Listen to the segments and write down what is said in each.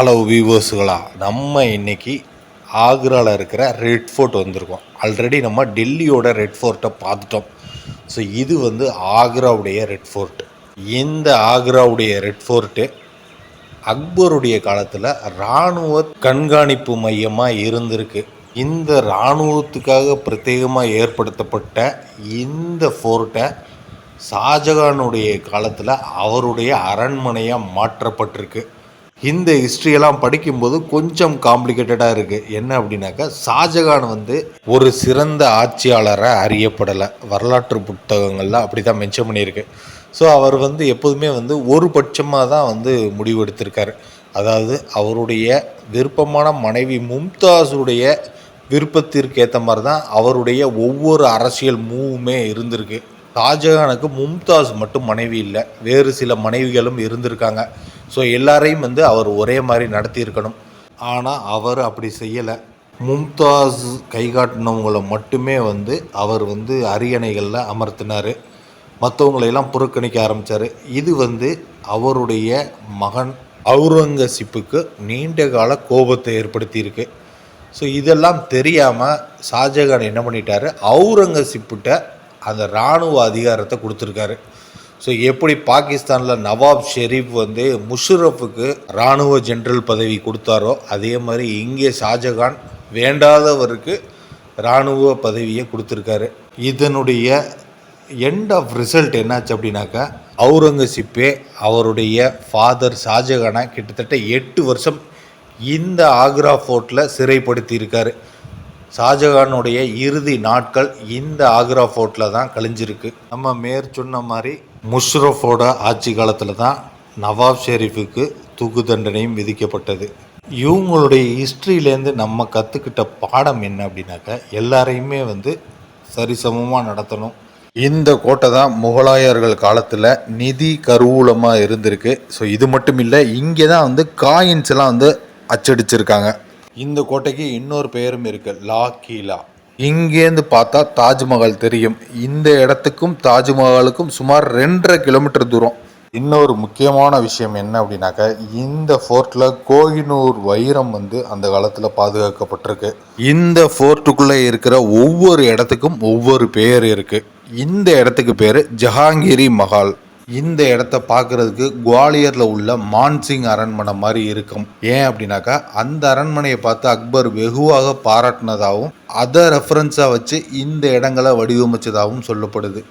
Hello வியூவர்ஸுகளா நம்ம இன்னைக்கு ஆக்ராவில் இருக்கிற ரெட் ஃபோர்ட் வந்திருக்கோம். ஆல்ரெடி நம்ம டெல்லியோட ரெட் ஃபோர்ட்டை பார்த்துட்டோம். ஸோ இது வந்து ஆக்ராவுடைய ரெட் ஃபோர்ட் இந்த ஆக்ராவுடைய ரெட் ஃபோர்ட்டு அக்பருடைய காலத்தில் இராணுவ கண்காணிப்பு மையமாக இருந்திருக்கு. இந்த இராணுவத்துக்காக பிரத்யேகமாக ஏற்படுத்தப்பட்ட இந்த ஃபோர்ட்டை ஷாஜகானுடைய காலத்தில் அவருடைய அரண்மனையாக மாற்றப்பட்டிருக்கு. இந்த ஹிஸ்ட்ரியெல்லாம் படிக்கும்போது கொஞ்சம் காம்ப்ளிகேட்டடாக இருக்குது என்ன அப்படின்னாக்கா ஷாஜகான் வந்து ஒரு சிறந்த ஆட்சியாளராக அறியப்படலை. வரலாற்று புத்தகங்களில் அப்படி தான் மென்ஷன் பண்ணியிருக்கு. ஸோ அவர் வந்து எப்போதுமே வந்து ஒரு பட்சமாக தான் வந்து முடிவு எடுத்திருக்காரு. அதாவது அவருடைய விருப்பமான மனைவி மும்தாஸுடைய விருப்பத்திற்கு ஏற்ற மாதிரி தான் அவருடைய ஒவ்வொரு அரசியல் மூவுமே இருந்திருக்கு. ஷாஜகானுக்கு மும்தாஸ் மட்டும் மனைவி இல்லை. வேறு சில மனைவிகளும் இருந்திருக்காங்க. ஸோ எல்லாரையும் வந்து அவர் ஒரே மாதிரி நடத்தியிருக்கணும் ஆனால் அவர் அப்படி செய்யலை. மும்தாஸ் கை காட்டினவங்களை மட்டுமே வந்து அவர் வந்து அரியணைகளில் அமர்த்தினார். மற்றவங்களையெல்லாம் புறக்கணிக்க ஆரம்பித்தார் இது வந்து அவருடைய மகன் அவுரங்கசீப்புக்கு நீண்ட கால கோபத்தை ஏற்படுத்தியிருக்கு. ஸோ இதெல்லாம் தெரியாமல் ஷாஜகான் என்ன பண்ணிட்டாரு? அவுரங்கசீப்பிட்ட அந்த இராணுவ அதிகாரத்தை கொடுத்துருக்காரு. ஸோ எப்படி பாகிஸ்தானில் நவாப் ஷெரீப் வந்து முஷரஃபுக்கு இராணுவ ஜென்ரல் பதவி கொடுத்தாரோ அதே மாதிரி இங்கே ஷாஜகான் வேண்டாதவருக்கு இராணுவ பதவியை கொடுத்துருக்காரு. இதனுடைய எண்ட் ஆஃப் ரிசல்ட் என்னாச்சு அப்படின்னாக்கா அவுரங்கசீப்பே அவருடைய ஃபாதர் ஷாஜகானை கிட்டத்தட்ட எட்டு வருஷம் இந்த ஆக்ரா ஃபோர்ட்டில் சிறைப்படுத்தியிருக்காரு. ஷாஜகானுடைய இறுதி நாட்கள் இந்த ஆக்ரா ஃபோர்ட்டில் தான் கழிஞ்சிருக்கு. நம்ம மேற் சொன்ன மாதிரி முஷ்ரஃபோட ஆட்சி காலத்தில் தான் நவாப் ஷெரீஃபுக்கு தூக்கு தண்டனையும் விதிக்கப்பட்டது. இவங்களுடைய ஹிஸ்ட்ரியிலேருந்து நம்ம கற்றுக்கிட்ட பாடம் என்ன அப்படின்னாக்கா எல்லாரையுமே வந்து சரிசமமாக நடத்தணும். இந்த கோட்டை தான் முகலாயர்கள் காலத்தில் நிதி கருவூலமாக இருந்திருக்கு. ஸோ இது மட்டும் இல்லை இங்கே தான் வந்து காயின்ஸ் எல்லாம் வந்து அச்சடிச்சிருக்காங்க. இந்த கோட்டைக்கு இன்னொரு பெயரும் இருக்குது லா கீலா. இங்கேருந்து பார்த்தா தாஜ்மஹால் தெரியும். இந்த இடத்துக்கும் தாஜ்மஹாலுக்கும் சுமார் ரெண்டரை கிலோமீட்டர் தூரம். இன்னொரு முக்கியமான விஷயம் என்ன அப்படின்னாக்கா இந்த ஃபோர்ட்டில் கோகினூர் வைரம் வந்து அந்த காலத்தில் பாதுகாக்கப்பட்டிருக்கு. இந்த ஃபோர்ட்டுக்குள்ளே இருக்கிற ஒவ்வொரு இடத்துக்கும் ஒவ்வொரு பேர் இருக்குது இந்த இடத்துக்கு பேர் ஜஹாங்கீரி மஹால். இந்த இடத்த பார்க்கறதுக்கு குவாலியரில் உள்ள மான்சிங் அரண்மனை மாதிரி இருக்கும். ஏன் அப்படின்னாக்கா அந்த அரண்மனையை பார்த்து அக்பர் வெகுவாக பாராட்டினதாகவும் அதை ரெஃபரன்ஸாக வச்சு இந்த இடங்களை வடிவமைச்சதாகவும் சொல்லப்படுது.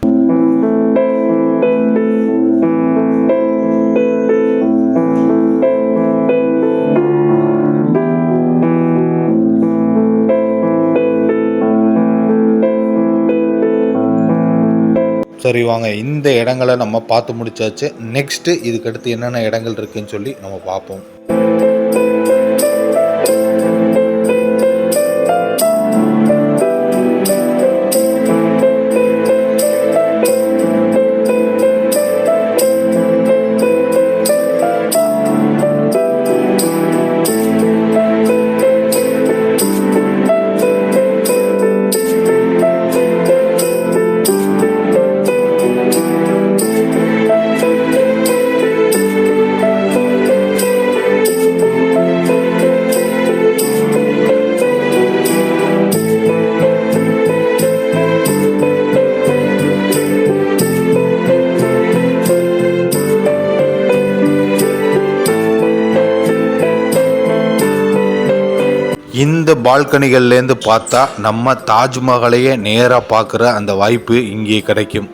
சரி வாங்க. இந்த இடங்களை நம்ம பார்த்து முடிச்சாச்சு. நெக்ஸ்ட்டு இதுக்கடுத்து என்னென்ன இடங்கள் இருக்குதுன்னு சொல்லி நம்ம பார்ப்போம். இந்த பால்கனிகள்லேருந்து பார்த்தா நம்ம தாஜ்மஹாலையே நேராக பார்க்குற அந்த வாய்ப்பு இங்கே கிடைக்கும்.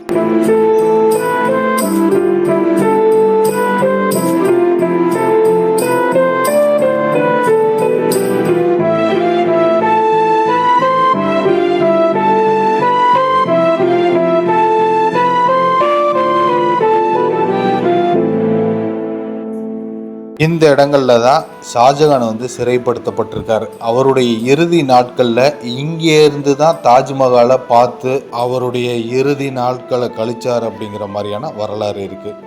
இந்த இடங்களில் தான் ஷாஜகான் வந்து சிறைப்படுத்தப்பட்டிருக்கார். அவருடைய இறுதி நாட்களில் இங்கே இருந்து தான் தாஜ்மஹாலை பார்த்து அவருடைய இறுதி நாட்களை கழிச்சார் அப்படிங்கிற மாதிரியான வரலாறு இருக்குது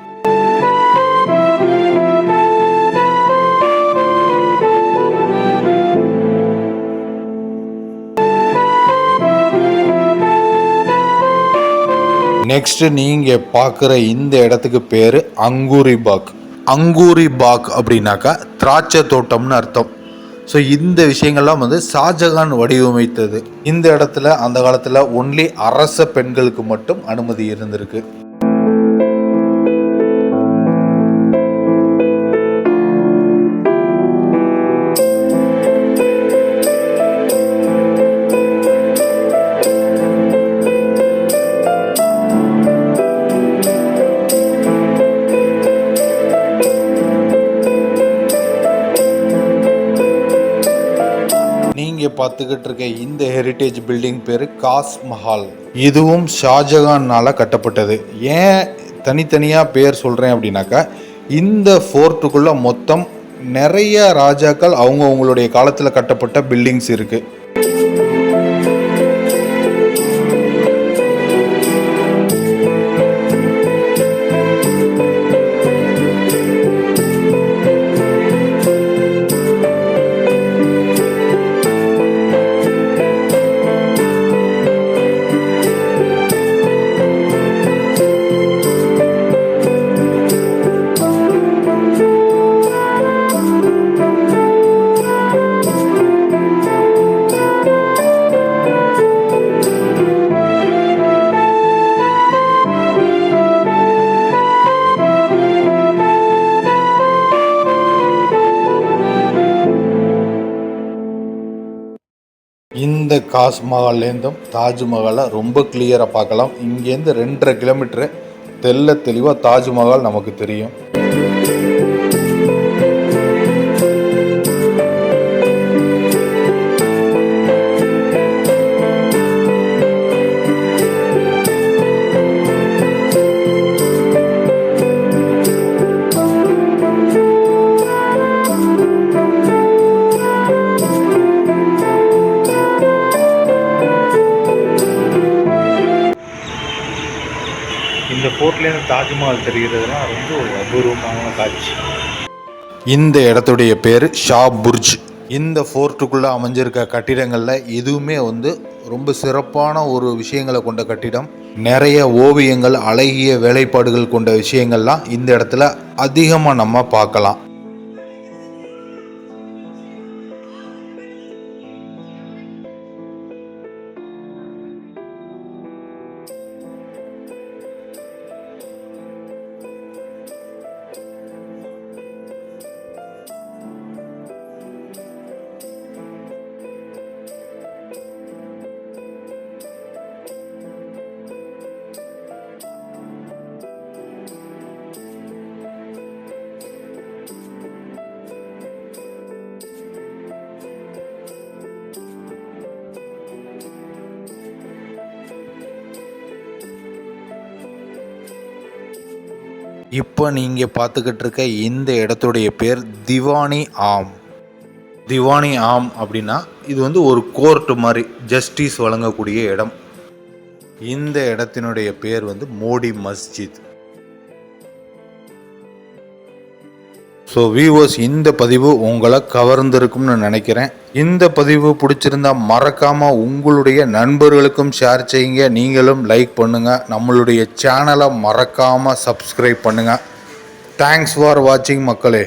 நெக்ஸ்ட் நீங்க பார்க்குற இந்த இடத்துக்கு பேர் அங்கூரி பாக் அங்கூரி பாக் அப்படின்னாக்கா திராட்சை தோட்டம்னு அர்த்தம். ஸோ இந்த விஷயங்கள்லாம் வந்து ஷாஜகான் வடிவமைத்தது. இந்த இடத்துல அந்த காலத்தில் ஒன்லி அரச பெண்களுக்கு மட்டும் அனுமதி இருந்திருக்கு. பார்த்துக்கிட்டு இருக்க இந்த ஹெரிட்டேஜ் பில்டிங் பேர் காஸ் மஹால். இதுவும் ஷாஜகானால் கட்டப்பட்டது. ஏன் தனித்தனியாக பேர் சொல்கிறேன் அப்படின்னாக்கா இந்த ஃபோர்ட்டுக்குள்ளே மொத்தம் நிறைய ராஜாக்கள் அவங்கவுங்களுடைய காலத்தில் கட்டப்பட்ட பில்டிங்ஸ் இருக்குது காஸ்மஹால்லேருந்தும் தாஜ்மஹாலை ரொம்ப கிளியராக பார்க்கலாம். இங்கேருந்து ரெண்டரை கிலோமீட்டரு தெல்ல தெளிவாக தாஜ்மஹால் நமக்கு தெரியும். இந்த ஃபோர்ட்லேருந்து தாஜ்மஹால் தெரிகிறதுலாம் ரொம்ப ஒரு அபூர்வமான காட்சி. இந்த இடத்துடைய பேர் ஷா புர்ஜ். இந்த ஃபோர்ட்டுக்குள்ளே அமைஞ்சிருக்க கட்டிடங்களில் எதுவுமே வந்து ரொம்ப சிறப்பான ஒரு விஷயங்களை கொண்ட கட்டிடம். நிறைய ஓவியங்கள் அழகிய வேலைப்பாடுகள் கொண்ட விஷயங்கள்லாம் இந்த இடத்துல அதிகமாக நம்ம பார்க்கலாம். இப்போ நீங்கள் பார்த்துக்கிட்டு இருக்க இந்த இடத்துடைய பேர் திவானி ஆம். திவானி ஆம் அப்படின்னா இது வந்து ஒரு கோர்ட் மாதிரி ஜஸ்டிஸ் வழங்கக்கூடிய இடம். இந்த இடத்தினுடைய பேர் வந்து மோடி மஸ்ஜித். ஸோ வியூவர்ஸ் இந்த பதிவு உங்களை கவர்ந்திருக்கும்னு நினைக்கிறேன். இந்த பதிவு பிடிச்சிருந்தா மறக்காமல் உங்களுடைய நண்பர்களுக்கும் ஷேர் செய்யுங்க. நீங்களும் லைக் பண்ணுங்கள் நம்மளுடைய சேனலை மறக்காமல் சப்ஸ்கிரைப் பண்ணுங்கள் தேங்க்ஸ் ஃபார் வாட்சிங் மக்களே.